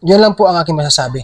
Yun lang po ang aking masasabi.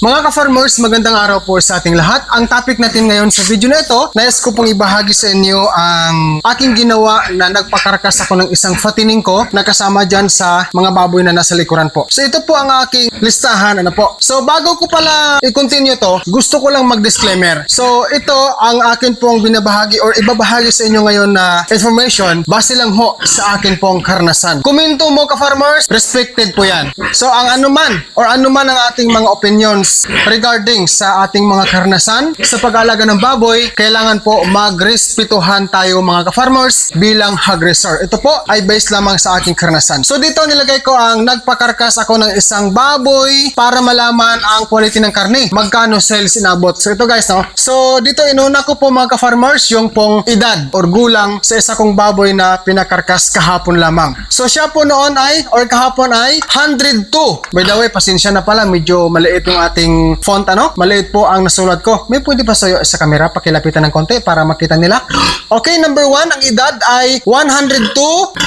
Mga ka-farmers, magandang araw po sa ating lahat. Ang topic natin ngayon sa video na ito, nais ko pong ibahagi sa inyo ang aking ginawa na nagpakarkas ako ng isang fatining ko na kasama dyan sa mga baboy na nasa likuran po. So ito po ang aking listahan, ano po. So bago ko pala i-continue to, gusto ko lang mag-disclaimer. So ito ang akin pong binabahagi or ibabahagi sa inyo ngayon na information base lang ho sa akin pong karanasan. Komento mo ka-farmers, respected po yan. So ang anuman or anuman ang ating mga opinions regarding sa ating mga karanasan sa pag-alaga ng baboy, kailangan po magrespetuhan tayo mga ka-farmers bilang aggressor. Ito po ay based lamang sa aking karanasan. So dito nilagay ko ang nagpakarkas ako ng isang baboy para malaman ang quality ng karne. Magkano sales inabot. So ito guys, no? So dito inuna ko po mga ka-farmers yung pong edad or gulang sa isa kong baboy na pinakarkas kahapon lamang. So siya po noon ay or kahapon ay 102. By the way, pasensya na pala, medyo maliit yung ating font ano. Maliit po ang nasulat ko. May pwede pa sa'yo sa camera, pakilapitan ng konti para makita nila. Okay, number one, ang edad ay 102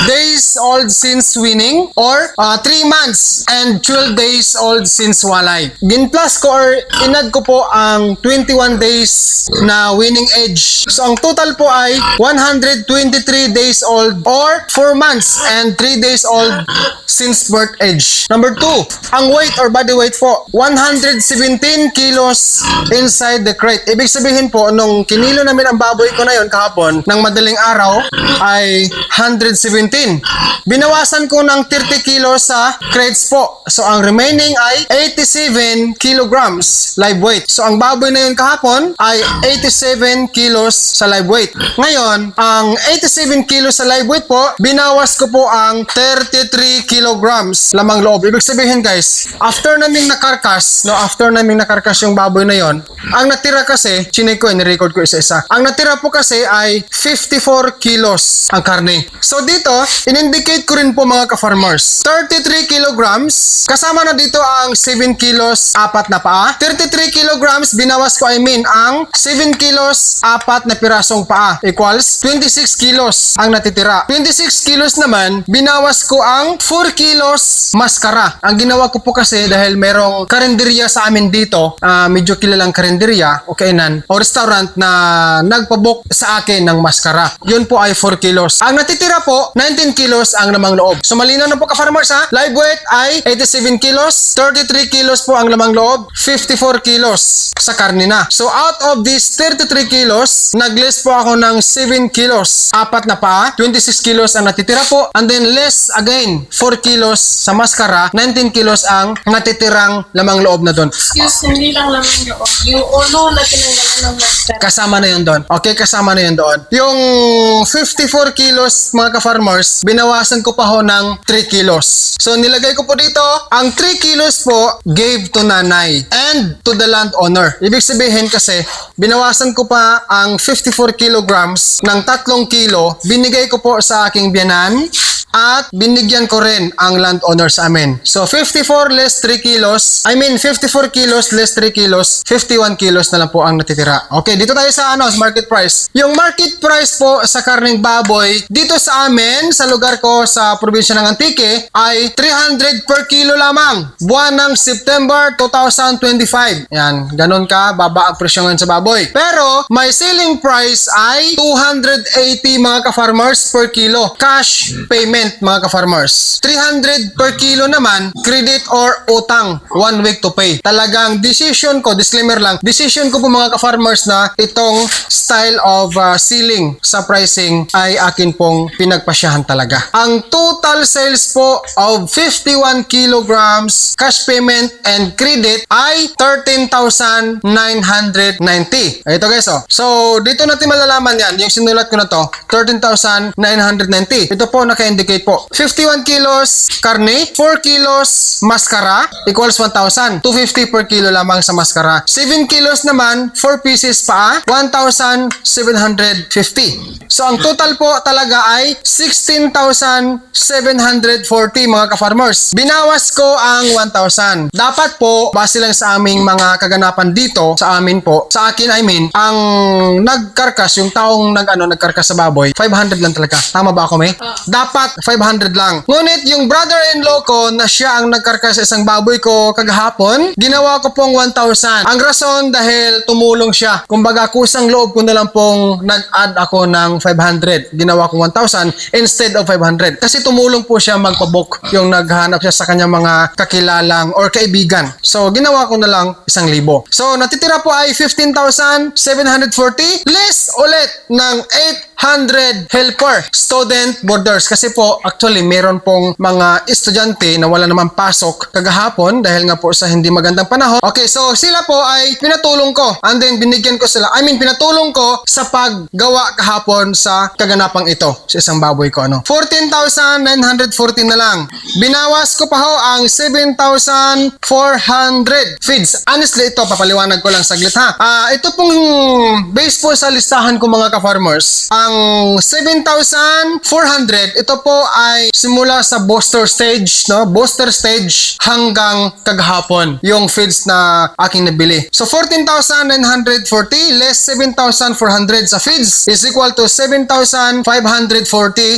days old since winning or 3 months and 12 days old since walay. Ginplus ko or inad ko po ang 21 days na winning age. So ang total po ay 123 days old or 4 months and 3 days old since birth age. Number 2, ang weight or body weight po, 117 kilos inside the crate. Ibig sabihin po, nung kinilo namin ang baboy ko na yon kahapon, ng madaling araw, ay 117. Binawasan ko ng 30 kilos sa crates po. So, ang remaining ay 87 kilograms live weight. So, ang baboy na yun kahapon ay 87 kilos sa live weight. Ngayon, ang 87 kilos sa live weight po, binawas ko po ang 33 kilograms lamang loob. Ibig sabihin guys, after naming nakarkas, no, after naming nakarkas yung baboy na yon, ang natira kasi, chinay ko, ni-record ko isa-isa. Ang natira po kasi ay 54 kilos ang karne. So dito, in-indicate ko rin po mga ka-farmers. 33 kilograms, kasama na dito ang 7 kilos apat na paa. 33 kilograms, binawas ko I mean ang 7 kilos apat na pirasong paa equals 26 kilos ang natitira. 26 kilos naman, binawas ko ang 4 kilos maskara. Ang ginawa ko po kasi dahil merong karinderya sa amin dito, ah, medyo kilalang karinderya o kainan o restaurant na nagpabook sa akin ng maskara. Yun po ay 4 kilos. Ang natitira po, 19 kilos ang lamang loob. So malinaw na po ka-farmers ha. Live weight ay 87 kilos, 33 kilos po ang lamang loob, 54 kilos sa karne na. So out of these 33 kilos, nag-less po ako ng 7 kilos. Apat na pa, 26 kilos ang natitira po. And then less again, 4 kilos sa maskara, 19 kilos ang natitirang lamang loob na doon. Excuse, hindi lang naman yung Yung ulo na tinanggalan ng master. Kasama na yun doon. Okay, kasama na yun doon. Yung 54 kilos mga ka-farmers, binawasan ko pa ho ng 3 kilos. So nilagay ko po dito, ang 3 kilos po gave to nanay and to the landowner. Ibig sabihin kasi, binawasan ko pa ang 54 kilograms ng 3 kilo, binigay ko po sa aking biyanan at binigyan ko rin ang landowner sa amin. So 54 less 3 kilos, I mean 54 kilos less 3 kilos, 51 kilos na lang po ang natitira. Okay, dito tayo sa ano, market price. Yung market price po sa karning baboy dito sa amin, sa lugar ko sa probinsya ng Antique ay 300 per kilo lamang. Buwan ng September 2025. Yan, ganun ka, baba ang presyo ngayon sa baboy. Pero, my selling price ay 280 mga ka-farmers per kilo. Cash payment mga ka-farmers. 300 per kilo naman, credit or utang. One week to pay. Talagang decision ko, disclaimer lang, decision ko po mga ka-farmers na itong style of uh, selling sa pricing ay akin pong pinagpasyahan talaga. Ang total sales po of 51 kilograms cash payment and credit ay 13,990. Ito guys oh. So dito natin malalaman yan. Yung sinulat ko na to, 13,990. Ito po naka-indicate indicate po. 51 kilos karne, 4 kilos maskara equals 1,000. 250 per kilo lamang sa maskara. 7 kilos naman, 4 pieces pa, 1,750. So ang total po talaga ay 16,740 mga ka-farmers. Binawas ko ang 1,000. Dapat po, base lang sa aming mga kaganapan dito, sa amin po, sa akin I mean, ang nagkarkas, yung taong nag, ano, nagkarkas sa baboy, 500 lang talaga. Tama ba ako, May? Dapat 500 lang. Ngunit yung brother-in-law ko na siya ang nagkarkas sa isang baboy ko kagahapon, ginawa ko pong 1,000. Ang rason dahil tumulong siya. Kumbaga, kusang loob ko na lang pong nag-add ako ng 500. Ginawa ko 1,000 instead of 500. Kasi tumulong po siya magpabook yung naghanap siya sa kanyang mga kakilalang or kaibigan. So, ginawa ko na lang 1,000. So, natitira po ay 15,740 less ulit ng 800 helper student boarders kasi po actually meron pong mga estudyante na wala naman pasok kagahapon dahil nga po sa hindi magandang panahon. Okay, so sila po ay pinatulong ko and then binigyan ko sila. I mean, pinatulong ko sa paggawa kahapon sa kaganapang ito sa isang baboy ko ano. 14,940 na lang. Binawas ko pa ho ang 7,400 feeds. Honestly, ito papaliwanag ko lang saglit ha. Ah, ito pong base po sa listahan ko mga ka-farmers. Ang 7,400 ito po ay simula sa booster stage, no? Booster stage hanggang kagahapon yung feeds na aking nabili. So 14,940 less 7,400 sa feeds is equal to 7,540.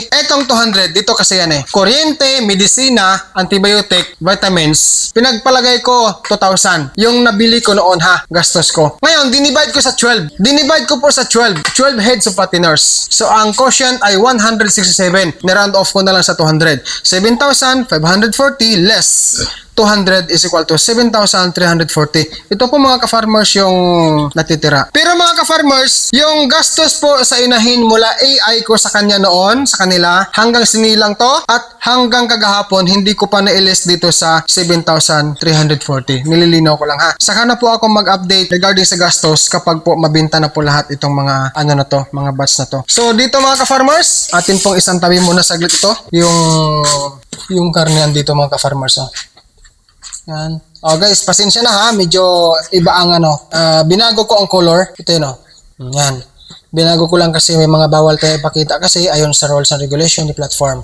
Etong 200 dito kasi yan eh. Kuryente, medisina, antibiotic, vitamins. Pinagpalagay ko 2,000. Yung nabili ko noon ha, gastos ko. Ngayon, dinivide ko sa 12. Dinivide ko po sa 12. 12 heads of patiners. So, ang quotient ay 167. Niround off ko na lang sa 200. 7,540 less 200 is equal to 7,340. Ito po mga ka-farmers yung natitira. Pero mga ka-farmers, yung gastos po sa inahin mula AI ko sa kanya noon, sa kanila, hanggang sinilang to, at hanggang kagahapon, hindi ko pa na-list dito sa 7,340. Nililinaw ko lang ha. Saka na po ako mag-update regarding sa gastos kapag po mabinta na po lahat itong mga ano na to, mga batch na to. So dito mga ka-farmers, atin pong isang tabi muna saglit ito. Yung yung karne dito mga ka-farmers. Oh. Yan. Oh guys, pasensya na ha. Medyo iba ang ano. ah, binago ko ang color. Ito yun oh. Yan. Binago ko lang kasi may mga bawal tayo ipakita kasi ayon sa rules and regulation ni platform.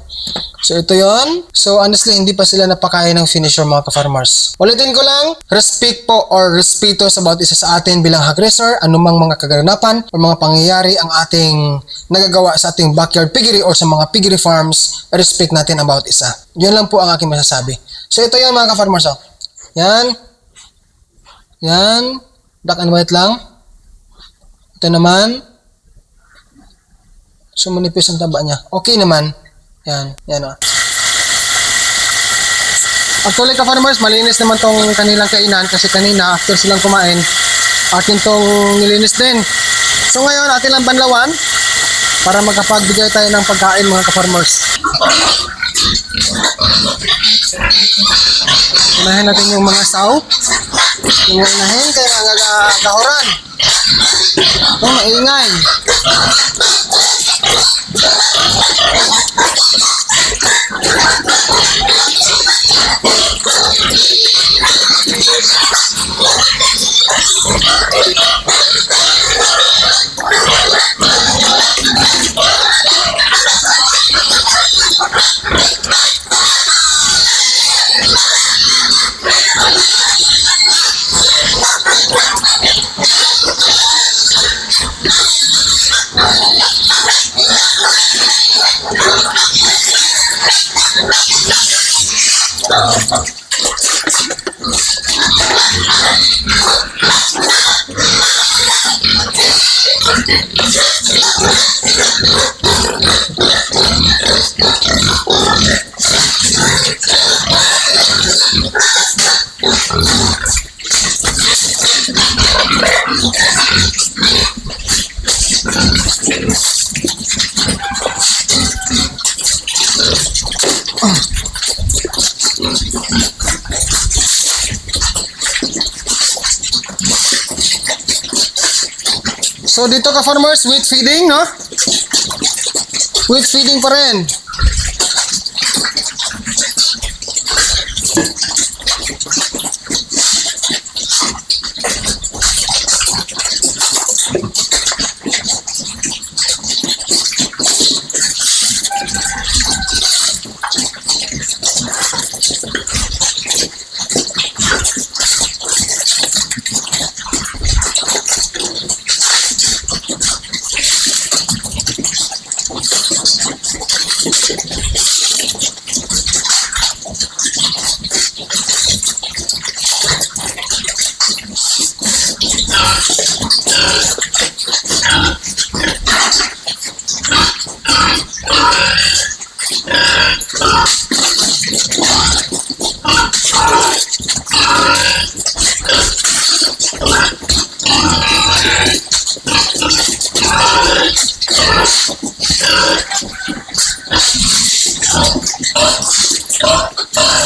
So ito yon. So honestly, hindi pa sila napakain ng finisher mga ka-farmers. Ulitin ko lang, respect po or respeto sa bawat isa sa atin bilang aggressor, anumang mga kaganapan o mga pangyayari ang ating nagagawa sa ating backyard piggery or sa mga piggery farms, respect natin ang bawat isa. Yun lang po ang aking masasabi. So ito yung mga ka-farmers. Oh. Yan. Yan. Black and white lang. Ito naman. So, manipis ang taba niya. Okay naman. Yan. Yan o. Actually, ka-farmers, malinis naman tong kanilang kainan kasi kanina, after silang kumain, akin tong nilinis din. So, ngayon, atin lang banlawan para makapagbigay tayo ng pagkain mga ka-farmers. Unahin natin yung mga saw. Yung unahin, kaya nagagahoran. Ito, maingay. Oh. So dito ka farmers, wheat feeding, no? Wheat feeding pa rin. Что?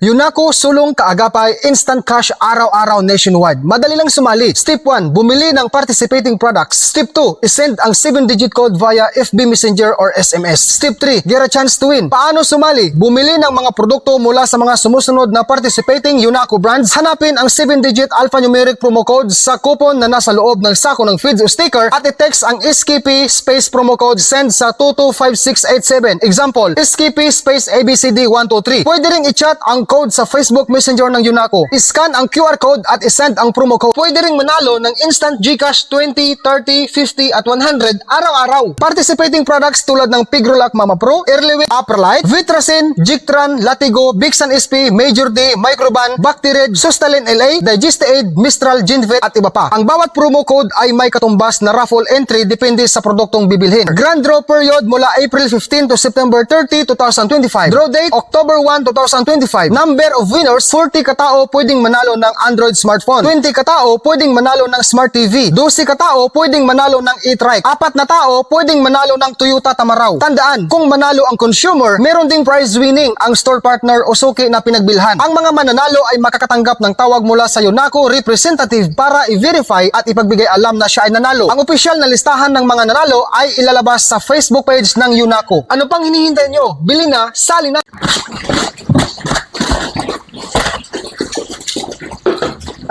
Yunako Sulong Kaagapay Instant Cash Araw-Araw Nationwide. Madali lang sumali. Step 1, bumili ng participating products. Step 2, isend ang 7-digit code via FB Messenger or SMS. Step 3, get a chance to win. Paano sumali? Bumili ng mga produkto mula sa mga sumusunod na participating Yunako brands. Hanapin ang 7-digit alphanumeric promo code sa coupon na nasa loob ng sako ng feeds o sticker at i-text ang SKP space promo code send sa 225687. Example, SKP space ABCD123. Pwede ring i-chat ang code sa Facebook Messenger ng Yunako. I-scan ang QR code at i-send ang promo code. Pwede ring manalo ng instant GCash 20, 30, 50 at 100 araw-araw. Participating products tulad ng Pigrolac Mama Pro, Early Wave, Upperlight, Vitracin, Jictran, Latigo, Bixan SP, Major D, Microban, Bactired, Sustalin LA, Digestaid, Mistral, Ginvet at iba pa. Ang bawat promo code ay may katumbas na raffle entry depende sa produktong bibilhin. Grand draw period mula April 15 to September 30, 2025. Draw date October 1, 2025. Number of winners 40 katao pwedeng manalo ng Android smartphone. 20 katao pwedeng manalo ng Smart TV. 12 katao pwedeng manalo ng e-trike. Apat na tao pwedeng manalo ng Toyota Tamaraw. Tandaan, kung manalo ang consumer, meron ding prize winning ang store partner o suki na pinagbilhan. Ang mga mananalo ay makakatanggap ng tawag mula sa Yonako representative para i-verify at ipagbigay alam na siya ay nanalo. Ang opisyal na listahan ng mga nanalo ay ilalabas sa Facebook page ng Yunako. Ano pang hinihintay nyo? Bili na, sali na!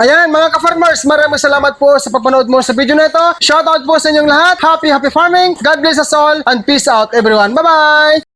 Ayan, mga ka-farmers, maraming salamat po sa papanood mo sa video na ito. Shoutout po sa inyong lahat. Happy, happy farming. God bless us all and peace out everyone. Bye-bye!